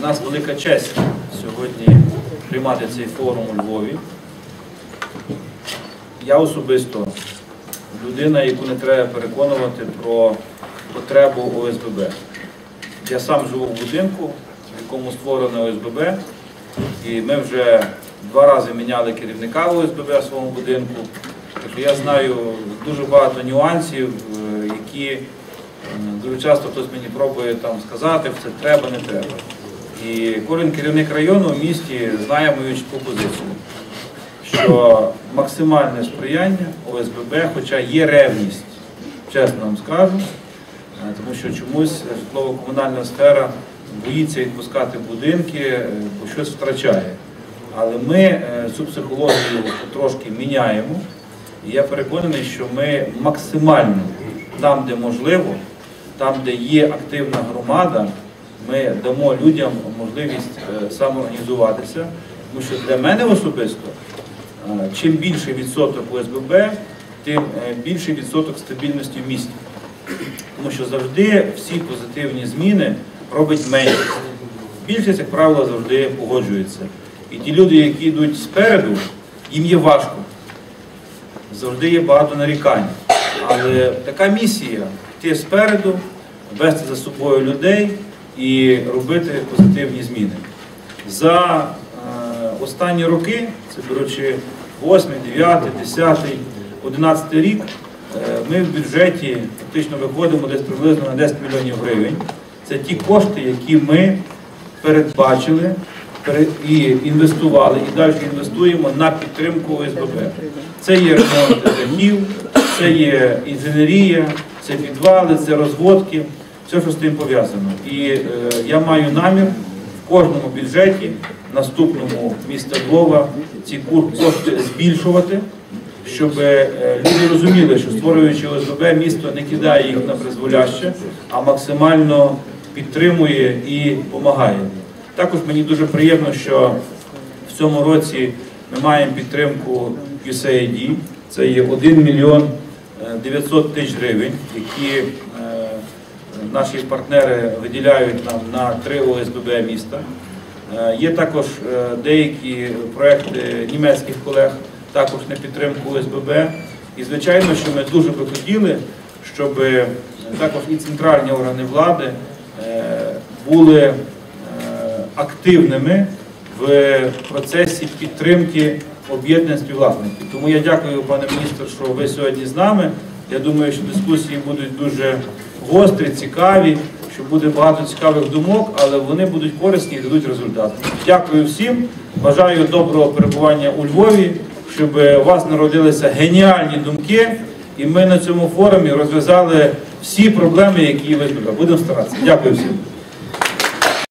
Для нас велика честь сьогодні приймати цей форум у Львові. Я особисто людина, яку не треба переконувати про потребу ОСББ. Я сам живу в будинку, в якому створено ОСББ, і ми вже два рази міняли керівника ОСББ в своєму будинку. Так що я знаю дуже багато нюансів, е, які дуже часто хтось мені пробує там сказати, це треба, не треба. І кожен керівник району в місті знає мою чітку позицію, що максимальне сприяння ОСББ, хоча є ревність, чесно вам скажу, е, тому що чомусь житлово-комунальна сфера боїться відпускати будинки, е, бо щось втрачає. Але ми е, цю психологію трошки міняємо. І я переконаний, що ми максимально там, де можливо, там, де є активна громада, ми дамо людям можливість е, самоорганізуватися. Тому що для мене особисто, е, чим більший відсоток ОСББ, тим е, більший відсоток стабільності в місті. Тому що завжди всі позитивні зміни робить меншість. Більшість, як правило, завжди погоджується. І ті люди, які йдуть спереду, їм є важко. Завжди є багато нарікань. Але така місія йти спереду, вести за собою людей і робити позитивні зміни. За е, останні роки, це беручи 8, 9, 10, 11 рік, е, ми в бюджеті фактично виходимо десь приблизно на 10 мільйонів гривень. Це ті кошти, які ми передбачили і інвестували, і далі інвестуємо на підтримку ОСББ. Це є ремонт дахів, це є інженерія, це підвали, це розводки, все, що з тим пов'язано. І е, я маю намір в кожному бюджеті наступному міста Львова ці кошти збільшувати, щоб е, люди розуміли, що створюючи ОСББ, місто не кидає їх на призволяще, а максимально підтримує і допомагає. Також мені дуже приємно, що в цьому році ми маємо підтримку USAID. Це є 1 мільйон е, 900 тисяч гривень, які е, наші партнери виділяють нам на три ОСББ міста. Е, Є також е, деякі проекти німецьких колег, також на підтримку ОСББ. І звичайно, що ми дуже би хотіли, щоб е, також і центральні органи влади були активними в процесі підтримки об'єднань співвласників. Тому я дякую, пане міністр, що ви сьогодні з нами. Я думаю, що дискусії будуть дуже гострі, цікаві, що буде багато цікавих думок, але вони будуть корисні і дадуть результат. Дякую всім. Бажаю доброго перебування у Львові, щоб у вас народилися геніальні думки, і ми на цьому форумі розв'язали всі проблеми, які ви Будемо старатися. Дякую всім.